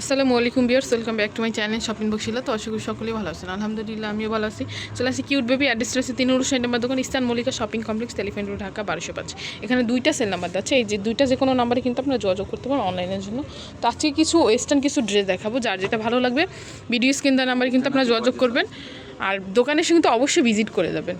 আসসালামু আলাইকুম viewers welcome back to my channel shopping বক্সিলা তো করি সকলেই ভালো আছেন। আলহামদুলিল্লাহ, আমিও ভালো আছি। চলে আসি কিউট বেবি অ্যাড্রেসটা আছে তিন উরুষ নাম্বার দোকান, ইস্তান Mallika shopping complex telephone road Dhaka, বারোশো পাঁচ। এখানে দুইটা সেল নাম্বার আছে। এই যে দুইটা যে কোনো নাম্বারে কিন্তু আপনারা যোগাযোগ করতে পারেন অনলাইনের জন্য। তো আজকে কিছু ওয়েস্টার্ন কিছু ড্রেস দেখাবো, যার যেটা ভালো লাগবে। ভিডিও স্ক্রিন দেওয়ার নাম্বারে কিন্তু আপনারা যোগাযোগ করবেন। আর দোকানের এসে কিন্তু অবশ্যই ভিজিট করে যাবেন।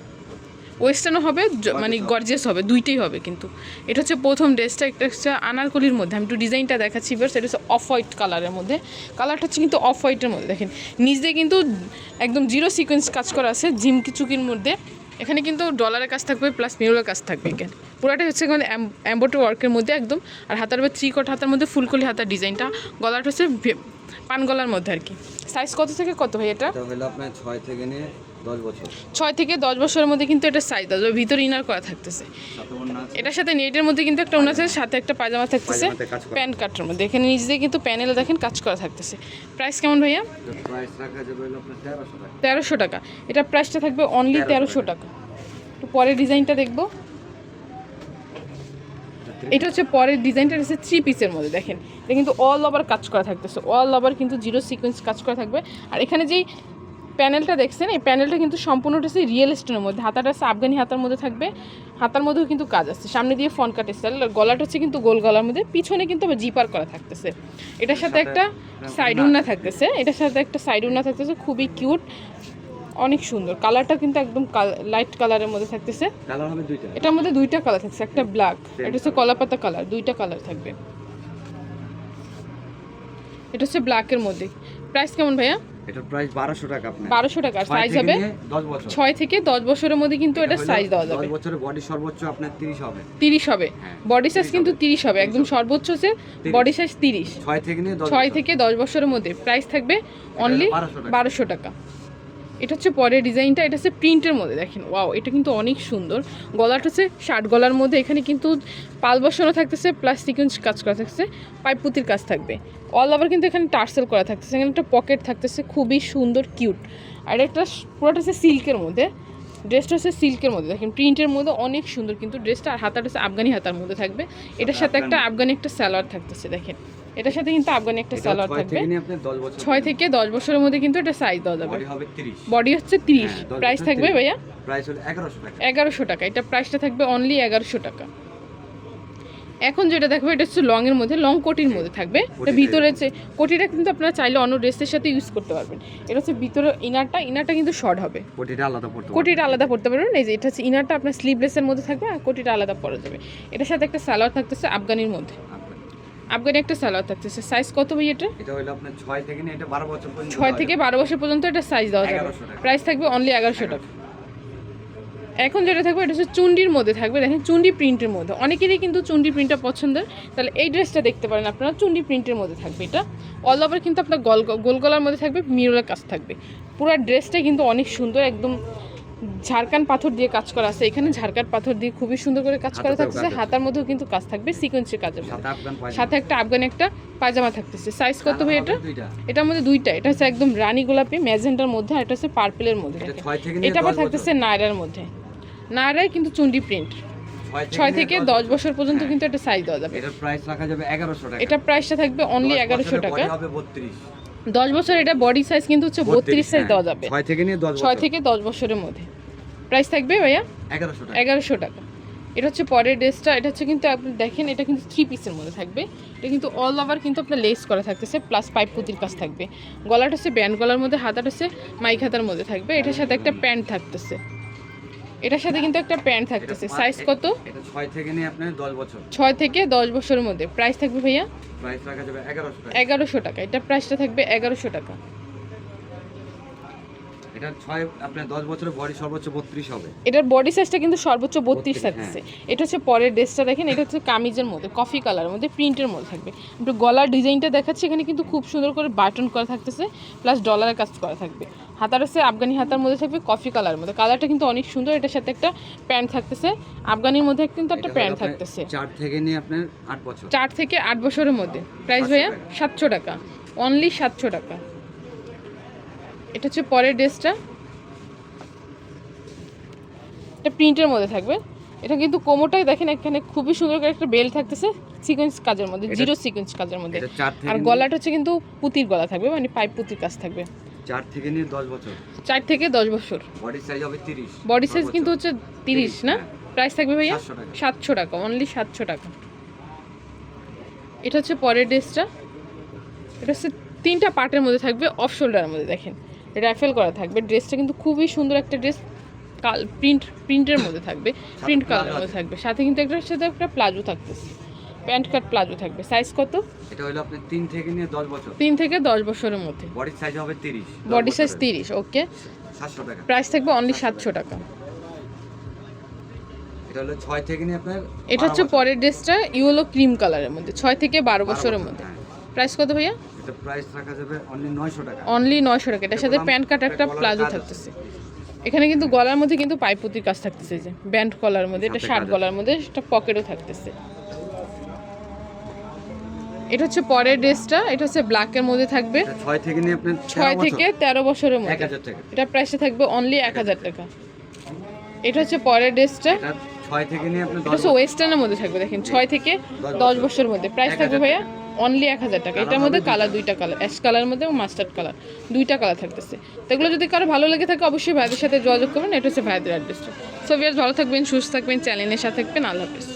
ওয়েস্টার্নও হবে মানে গর্জিয়াস হবে দুইটাই হবে কিন্তু। এটা হচ্ছে প্রথম ড্রেসটা একটা হচ্ছে আনারকলির মধ্যে। আমি একটু ডিজাইনটা দেখাচ্ছি এবার সেটা হচ্ছে অফ হোয়াইট কালারের মধ্যে। কালারটা হচ্ছে কিন্তু অফ হোয়াইটের মধ্যে দেখেন। নিচ দিয়ে কিন্তু একদম জিরো সিকোয়েন্স কাজ করা আছে ঝিমকি চুকির মধ্যে। এখানে কিন্তু ডলারের কাজ থাকবে প্লাস মিরুলের কাজ থাকবে এখানে। পুরাটাই হচ্ছে এখানে অ্যাম্বোটো ওয়ার্কের মধ্যে একদম। আর হাতার উপর থ্রি কট হাতার মধ্যে ফুলকলি হাতার ডিজাইনটা গলাটা হচ্ছে ভে- পান গলার মধ্যে আর কি। সাইজ কত থেকে কত ভাই এটা? এটা হলো আপনার ছয় থেকে নিয়ে দশ বছর। ছয় থেকে দশ বছরের মধ্যে কিন্তু এটা সাইজ যাবে। ভিতরে ইনার করা থাকতেছে। আছে। এটার সাথে নেটের মধ্যে কিন্তু একটা ওনা আছে সাথে একটা পায়জামা থাকতেছে। প্যান্ট কাটের মধ্যে। এখানে দিয়ে কিন্তু প্যানেলে দেখেন কাজ করা থাকতেছে। প্রাইস কেমন ভাইয়া? তেরোশো টাকা। এটা প্রাইসটা থাকবে অনলি তেরোশো টাকা। একটু পরের ডিজাইনটা দেখব। এটা হচ্ছে পরের ডিজাইনটা হচ্ছে থ্রি পিসের মধ্যে দেখেন। এটা কিন্তু অল ওভার কাজ করা থাকতেছে। অল ওভার কিন্তু জিরো সিকোয়েন্স কাজ করা থাকবে। আর এখানে যেই প্যানেলটা দেখছেন এই প্যানেলটা কিন্তু সম্পূর্ণ হচ্ছে রিয়েল স্টোনের মধ্যে। হাতাটা হচ্ছে আফগানি হাতার মধ্যে থাকবে। হাতার মধ্যেও কিন্তু কাজ আছে। সামনে দিয়ে ফন কাট স্টাইল আর গলাটা হচ্ছে কিন্তু গোল গলার মধ্যে। পিছনে কিন্তু আবার জিপার করা থাকতেছে। এটার সাথে একটা সাইড উন্না থাকতেছে। এটার সাথে একটা সাইড উন্না থাকতেছে। খুবই কিউট অনেক সুন্দর। কালারটা কিন্তু একদম লাইট কালারের মধ্যে থাকতেছে। কালার হবে দুইটা। এটার মধ্যে দুইটা কালার থাকছে একটা ব্ল্যাক এটা হচ্ছে কলাপাতা কালার দুইটা কালার থাকবে। এটা হচ্ছে ব্ল্যাকের মধ্যে। প্রাইস কেমন ভাইয়া? এটার প্রাইস বারোশো টাকা আপনার। বারোশো টাকা। সাইজ হবে নিয়ে দশ বছর। ছয় থেকে দশ বছরের মধ্যে কিন্তু এটা সাইজ দেওয়া যাবে। দশ বছরের বডি সর্বোচ্চ আপনার তিরিশ হবে। তিরিশ হবে। হ্যাঁ, বডি সাইজ কিন্তু তিরিশ হবে। একদম সর্বোচ্চ হচ্ছে বডি সাইজ তিরিশ। ছয় থেকে নিয়ে দশ ছয় বছর। থেকে দশ বছরের মধ্যে প্রাইস থাকবে অনলি 1200 টাকা। এটা হচ্ছে পরের ডিজাইনটা এটা হচ্ছে প্রিন্টের মধ্যে দেখেন ওয়াও এটা কিন্তু অনেক সুন্দর। গলাটা হচ্ছে শার্ট গলার মধ্যে এখানে কিন্তু পাল বসানো থাকতেছে প্লাস সিকুয়েন্স কাজ করা থাকছে পাইপ পুতির কাজ থাকবে। অল ওভার কিন্তু এখানে টার্সেল করা থাকতেছে এখানে একটা পকেট থাকতেছে খুবই সুন্দর কিউট আর একটা পুরোটা হচ্ছে সিল্কের মধ্যে ড্রেসটা হচ্ছে সিল্কের মধ্যে দেখেন প্রিন্টের মধ্যে অনেক সুন্দর কিন্তু ড্রেসটা আর হাতাটা হচ্ছে আফগানি হাতার মধ্যে থাকবে। এটার সাথে একটা আফগানি একটা স্যালোয়ার থাকতেছে দেখেন। এটার সাথে কিন্তু আফগানি একটা সালোয়ার থাকবে। ছয় থেকে দশ বছরের মধ্যে কিন্তু এটা সাইজ দেওয়া যাবে। বডি হচ্ছে তিরিশ। হ্যাঁ, প্রাইস থাকবে ভাইয়া? এগারোশো টাকা। এটা প্রাইসটা থাকবে অনলি এগারোশো টাকা। এখন যেটা দেখব এটা হচ্ছে লং এর মধ্যে লং কোটির মধ্যে থাকবে। এটা ভিতরে হচ্ছে কোটিটা কিন্তু আপনারা চাইলে অন্য ড্রেসের সাথে ইউজ করতে পারবেন। এটা হচ্ছে ভিতরে ইনারটা ইনারটা কিন্তু শর্ট হবে। কোটিটা আলাদা পড়তে। কোটিটা আলাদা পড়তে পারবেন। এই যে এটা হচ্ছে ইনারটা আপনার স্লিভলেসের মধ্যে থাকবে আর কোটিটা আলাদা পরা যাবে। এটার সাথে একটা সালোয়ার থাকতেছে আফগানির মধ্যে। আফগানি একটা সালোয়ার থাকতেছে। সাইজ কত ভাই এটা? এটা হলো আপনার ছয় থেকে নিয়ে এটা বারো বছর পর্যন্ত ছয় পাওয়া থেকে যাবে। বারো বছর পর্যন্ত এটা সাইজ দেওয়া যাবে। 1100 প্রাইস থাকবে অনলি এগারোশো টাকা। এখন যেটা থাকবে এটা হচ্ছে চুন্ডির মধ্যে থাকবে। দেখেন চুন্ডি প্রিন্টের মধ্যে। অনেকেরই কিন্তু চুন্ডি প্রিন্টটা পছন্দের। তাহলে এই ড্রেসটা দেখতে পারেন আপনারা। চুন্ডি প্রিন্টের মধ্যে থাকবে এটা। অল ওভার কিন্তু আপনার গল গোল গলার মধ্যে থাকবে মিররের কাজ থাকবে। পুরো ড্রেসটা কিন্তু অনেক সুন্দর একদম ঝাড়খান পাথর দিয়ে কাজ করা আছে। এখানে ঝাড়খান পাথর দিয়ে খুবই সুন্দর করে কাজ করা থাকছে হাতার মধ্যেও কিন্তু কাজ থাকবে সিকোয়েন্সের কাজের সাথে একটা আফগানি একটা পায়জামা থাকতেছে। সাইজ কত ভাই এটা? এটার মধ্যে দুইটা। এটা হচ্ছে একদম রানী গোলাপি ম্যাজেন্টার মধ্যে আর এটা হচ্ছে পার্পেলের মধ্যে। এটা আবার থাকতেছে নায়রার মধ্যে। নায়রায় কিন্তু চুন্ডি প্রিন্ট ছয় থেকে দশ বছর। পর্যন্ত হ্যাঁ। কিন্তু একটা সাইজ দেওয়া যাবে। এটার প্রাইস রাখা যাবে এগারোশো টাকা। এটা প্রাইসটা থাকবে অনলি এগারোশো টাকা। হবে বত্রিশ। দশ বছর এটা বডি সাইজ কিন্তু হচ্ছে বত্রিশ সাইজ হ্যাঁ। দেওয়া যাবে। ছয় থেকে নিয়ে দশ ছয় থেকে দশ বছরের মধ্যে। প্রাইস থাকবে ভাইয়া? এগারোশো টাকা। এগারোশো টাকা। এটা হচ্ছে পরের ড্রেসটা এটা হচ্ছে কিন্তু আপনি দেখেন এটা কিন্তু থ্রি পিসের মধ্যে থাকবে। এটা কিন্তু অল ওভার কিন্তু আপনার লেস করা থাকতেছে প্লাস পাইপ পুতির কাজ থাকবে। গলাটা হচ্ছে ব্যান্ড গলার মধ্যে হাতাটা হচ্ছে মাইক হাতার মধ্যে থাকবে। এটার সাথে একটা প্যান্ট থাকতেছে। এটার সাথে কিন্তু একটা প্যান্ট থাকতেছে। সাইজ কত? এটা ছয় থেকে নিয়ে আপনার দশ বছর। ছয় থেকে দশ বছরের মধ্যে। প্রাইস থাকবে ভাইয়া? প্রাইস রাখা যাবে এগারোশো টাকা। এগারোশো টাকা। এটা প্রাইসটা থাকবে এগারোশো টাকা। এটা ছয় আপনার দশ বছরের বডি সর্বোচ্চ বত্রিশ হবে। এটার বডি সাইজটা কিন্তু সর্বোচ্চ বত্রিশ 32 থাকতেছে। এটা হচ্ছে পরের ড্রেসটা দেখেন এটা হচ্ছে কামিজের মধ্যে কফি কালারের মধ্যে প্রিন্টের মধ্যে থাকবে। একটু গলার ডিজাইনটা দেখাচ্ছে এখানে কিন্তু খুব সুন্দর করে বাটন করা থাকতেছে প্লাস ডলারের কাজ করা থাকবে। হাতার হচ্ছে আফগানি হাতার মধ্যে থাকবে কফি কালারের মধ্যে। কালারটা কিন্তু অনেক সুন্দর এটার সাথে একটা প্যান্ট থাকতেছে। আফগানির মধ্যে কিন্তু একটা প্যান্ট থাকতেছে। চার থেকে নিয়ে আপনার আট বছর। চার থেকে আট বছরের মধ্যে। প্রাইস ভাইয়া সাতশো টাকা। অনলি সাতশো টাকা। এটা হচ্ছে পরের ড্রেসটা। এটা প্রিন্টের মধ্যে থাকবে। এটা কিন্তু কোমোটাই দেখেন এখানে খুবই সুন্দর করে একটা বেল থাকতেছে সিকোয়েন্স কাজের মধ্যে জিরো সিকোয়েন্স কাজের মধ্যে। আর গলাটা হচ্ছে কিন্তু পুতির গলা থাকবে মানে পাইপ পুতির কাজ থাকবে। চার থেকে নিয়ে দশ বছর। চার থেকে দশ বছর। বডি সাইজ হবে তিরিশ। বডি সাইজ কিন্তু হচ্ছে তিরিশ না? হ্যাঁ। প্রাইস থাকবে ভাইয়া? সাতশো টাকা। অনলি সাতশো টাকা। এটা হচ্ছে পরের ড্রেসটা। এটা হচ্ছে তিনটা পার্টের মধ্যে থাকবে অফ শোল্ডারের মধ্যে দেখেন। র্যাফেল করা থাকবে। ড্রেসটা কিন্তু খুবই সুন্দর একটা ড্রেস কাল প্রিন্ট প্রিন্টের মধ্যে থাকবে। প্রিন্ট কালারের মধ্যে থাকবে। সাথে কিন্তু একটার সাথে একটা প্লাজো থাকতেছে। প্যান্ট কাট প্লাজো থাকবে। সাইজ কত? এটা হলো আপনি তিন থেকে নিয়ে দশ বছর। তিন থেকে দশ বছরের মধ্যে। বডি সাইজ হবে তিরিশ। বডি সাইজ তিরিশ ওকে সাতশো টাকা। প্রাইস থাকবে অনলি সাতশো টাকা। এটা হলো ছয় থেকে নিয়ে আপনার এটা হচ্ছে পরের ড্রেসটা ইয়েলো ক্রিম কালারের মধ্যে। ছয় থেকে বারো বছরের মধ্যে। হ্যাঁ। প্রাইস কত ভাইয়া? এটা প্রাইস রাখা যাবে অনলি নয়শো টাকা। অনলি নয়শো টাকা। এটার সাথে প্যান্ট কাট একটা প্লাজো থাকতেছে। এখানে কিন্তু গলার মধ্যে কিন্তু পাইপুতির কাজ থাকতেছে যে ব্যান্ড কলার মধ্যে এটা শার্ট গলার মধ্যে এটা পকেটও থাকতেছে। এটা হচ্ছে পরের ড্রেসটা এটা হচ্ছে ব্ল্যাকের মধ্যে থাকবে। ছয় থেকে নিয়ে আপনার ছয় থেকে তেরো বছরের মধ্যে। এটা প্রাইসে থাকবে অনলি এক হাজার টাকা। এটা হচ্ছে পরের ড্রেসটা। ছয় থেকে নিয়ে আপনার এটা ওয়েস্টার্নের মধ্যে থাকবে দেখেন ছয় থেকে দশ বছরের মধ্যে। প্রাইস থাকবে ভাইয়া অনলি এক হাজার টাকা। এটার মধ্যে কালার দুইটা কালার অ্যাশ কালারের মধ্যে এবং মাস্টার্ড কালার দুইটা কালার থাকতেছে। তো এগুলো যদি কারও ভালো লেগে থাকে অবশ্যই ভাইদের সাথে যোগাযোগ করবেন। এটা হচ্ছে ভাইদের অ্যাড্রেসটা সো ভিয়ার্স ভালো থাকবেন সুস্থ থাকবেন চ্যানেলের সাথে থাকবেন। আল্লাহ হাফিজ।